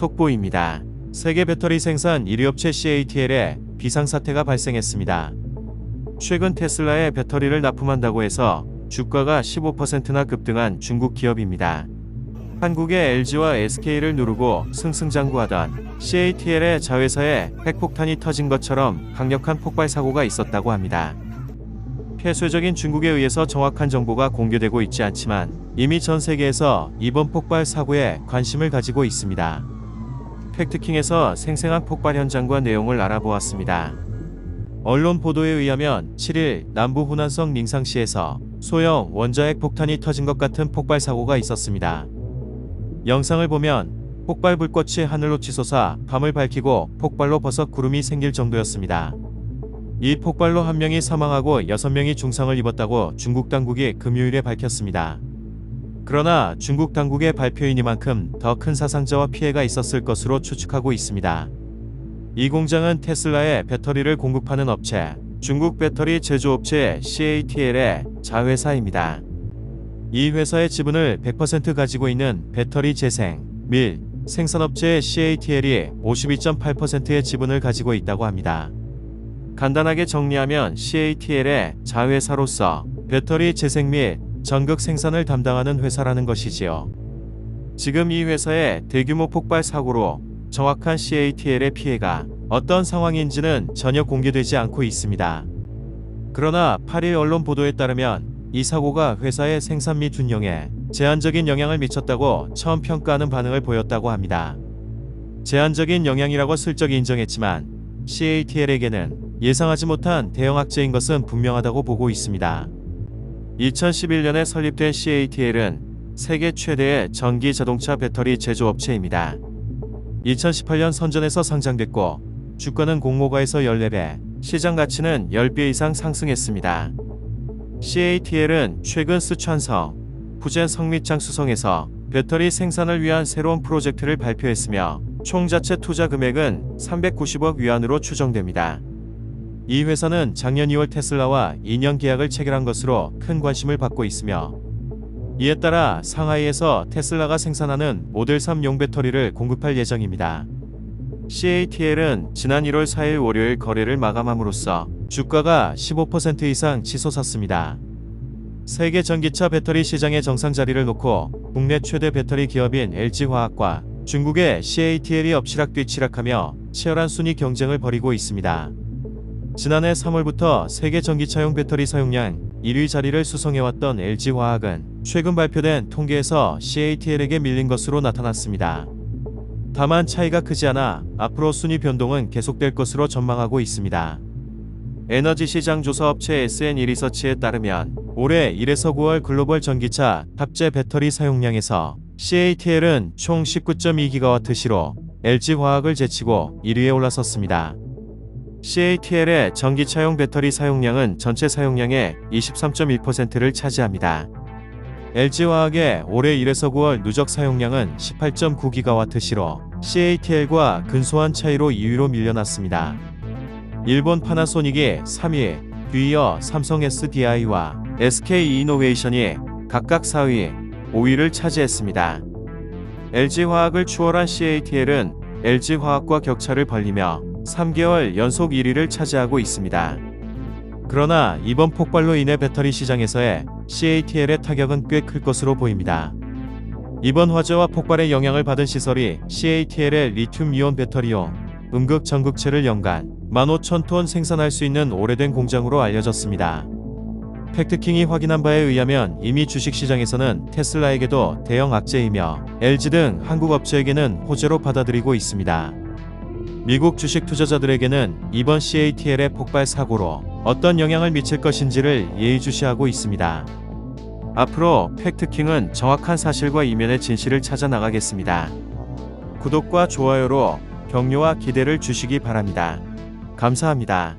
속보입니다. 세계 배터리 생산 1위 업체 CATL에 비상사태가 발생했습니다. 최근 테슬라에 배터리를 납품한다고 해서 주가가 15%나 급등한 중국 기업입니다. 한국의 LG와 SK를 누르고 승승장구하던 CATL의 자회사에 핵폭탄이 터진 것처럼 강력한 폭발 사고가 있었다고 합니다. 폐쇄적인 중국에 의해서 정확한 정보가 공개되고 있지 않지만 이미 전 세계에서 이번 폭발 사고에 관심을 가지고 있습니다. 팩트킹에서 생생한 폭발 현장과 내용을 알아보았습니다. 언론 보도에 의하면 7일 남부 후난성 링상시에서 소형 원자핵 폭탄이 터진 것 같은 폭발 사고가 있었습니다. 영상을 보면 폭발 불꽃이 하늘로 치솟아 밤을 밝히고 폭발로 버섯 구름이 생길 정도였습니다. 이 폭발로 한 명이 사망하고 여섯 명이 중상을 입었다고 중국 당국이 금요일에 밝혔습니다. 그러나 중국 당국의 발표이니만큼 더 큰 사상자와 피해가 있었을 것으로 추측하고 있습니다. 이 공장은 테슬라의 배터리를 공급하는 업체, 중국 배터리 제조업체 CATL의 자회사입니다. 이 회사의 지분을 100% 가지고 있는 배터리 재생, 밀, 생산업체 CATL이 52.8%의 지분을 가지고 있다고 합니다. 간단하게 정리하면 CATL의 자회사로서 배터리 재생 및 전극 생산을 담당하는 회사라는 것이지요. 지금 이 회사의 대규모 폭발 사고로 정확한 CATL의 피해가 어떤 상황인지는 전혀 공개되지 않고 있습니다. 그러나 8일 언론 보도에 따르면 이 사고가 회사의 생산 및 운영에 제한적인 영향을 미쳤다고 처음 평가하는 반응을 보였다고 합니다. 제한적인 영향이라고 슬쩍 인정했지만 CATL에게는 예상하지 못한 대형 악재인 것은 분명하다고 보고 있습니다. 2011년에 설립된 CATL은 세계 최대의 전기 자동차 배터리 제조업체입니다. 2018년 선전에서 상장됐고 주가는 공모가에서 14배, 시장 가치는 10배 이상 상승했습니다. CATL은 최근 스촨성, 푸젠 성미창 수성에서 배터리 생산을 위한 새로운 프로젝트를 발표했으며 총 자체 투자 금액은 390억 위안으로 추정됩니다. 이 회사는 작년 2월 테슬라와 2년 계약을 체결한 것으로 큰 관심을 받고 있으며 이에 따라 상하이에서 테슬라가 생산하는 모델 3 용 배터리를 공급할 예정입니다. CATL은 지난 1월 4일 월요일 거래를 마감함으로써 주가가 15% 이상 치솟았습니다. 세계 전기차 배터리 시장의 정상 자리를 놓고 국내 최대 배터리 기업인 LG화학과 중국의 CATL이 엎치락 뒤치락하며 치열한 순위 경쟁을 벌이고 있습니다. 지난해 3월부터 세계 전기차용 배터리 사용량 1위 자리를 수성해왔던 LG화학은 최근 발표된 통계에서 CATL에게 밀린 것으로 나타났습니다. 다만 차이가 크지 않아 앞으로 순위 변동은 계속될 것으로 전망하고 있습니다. 에너지 시장 조사 업체 SN 리서치에 따르면 올해 1에서 9월 글로벌 전기차 탑재 배터리 사용량에서 CATL은 총 19.2GW시로 LG화학을 제치고 1위에 올라섰습니다. CATL의 전기차용 배터리 사용량은 전체 사용량의 23.1%를 차지합니다. LG화학의 올해 1에서 9월 누적 사용량은 18.9GW시로 CATL과 근소한 차이로 2위로 밀려났습니다. 일본 파나소닉이 3위, 뒤이어 삼성 SDI와 SK 이노베이션이 각각 4위, 5위를 차지했습니다. LG화학을 추월한 CATL은 LG화학과 격차를 벌리며 3개월 연속 1위를 차지하고 있습니다. 그러나 이번 폭발로 인해 배터리 시장에서의 CATL의 타격은 꽤 클 것으로 보입니다. 이번 화재와 폭발의 영향을 받은 시설이 CATL의 리튬이온 배터리용 음극 전극체를 연간 15,000톤 생산할 수 있는 오래된 공장으로 알려졌습니다. 팩트킹이 확인한 바에 의하면 이미 주식시장에서는 테슬라에게도 대형 악재이며 LG 등 한국 업체에게는 호재로 받아들이고 있습니다. 미국 주식 투자자들에게는 이번 CATL의 폭발 사고로 어떤 영향을 미칠 것인지를 예의주시하고 있습니다. 앞으로 팩트킹은 정확한 사실과 이면의 진실을 찾아 나가겠습니다. 구독과 좋아요로 격려와 기대를 주시기 바랍니다. 감사합니다.